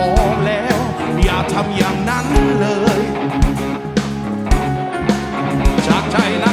อแล้ว อย่าทำอย่างนั้นเลย จากใจนะ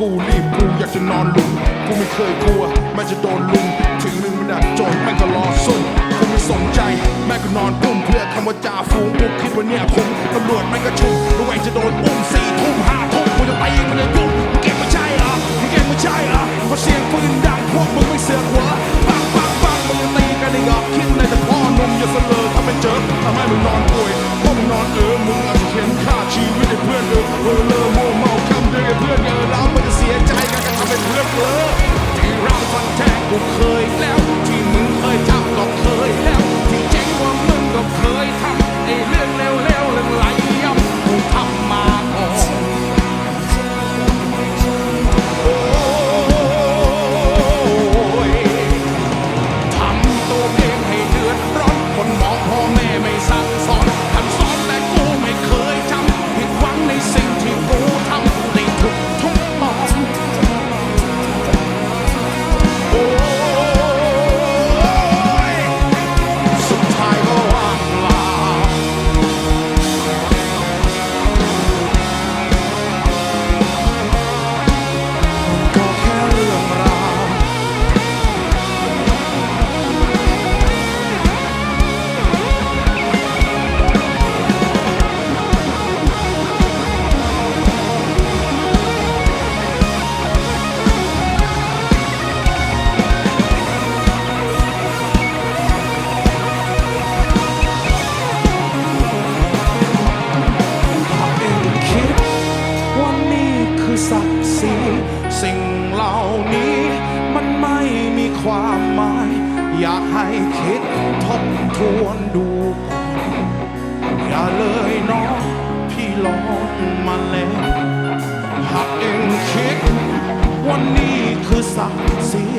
กูรีบกูอยากจะนอนลุมกูไม่เคยกลัวแม้จะโดนลุมถึงมึงมันดักจนแม่งก็รอซุ่มกูไม่สนใจแม่ก็นอนปุ้มเพื่อคำว่าจ่าฟูงกูคิดว่าเนี่ยคงตำรวจแม่งก็ชุมระแวงจะโดนอุ้มสี่ทุ่มห้าทุ่มกูจะไปยิงมันจะยุ่งมึงเก่งไม่ใช่เหรอมึงเก่งไม่ใช่เหรอเพราะเสียงปืนดังพวกมึงไม่เสือกหัวิสิ่งเหล่านี้มันไม่มีความหมาย อยากให้คิดทบทวนดูก่อนอย่าเลยน้องพี่ลองมาแล้วหากเองคิดวันนี้คือศักดิ์ศรี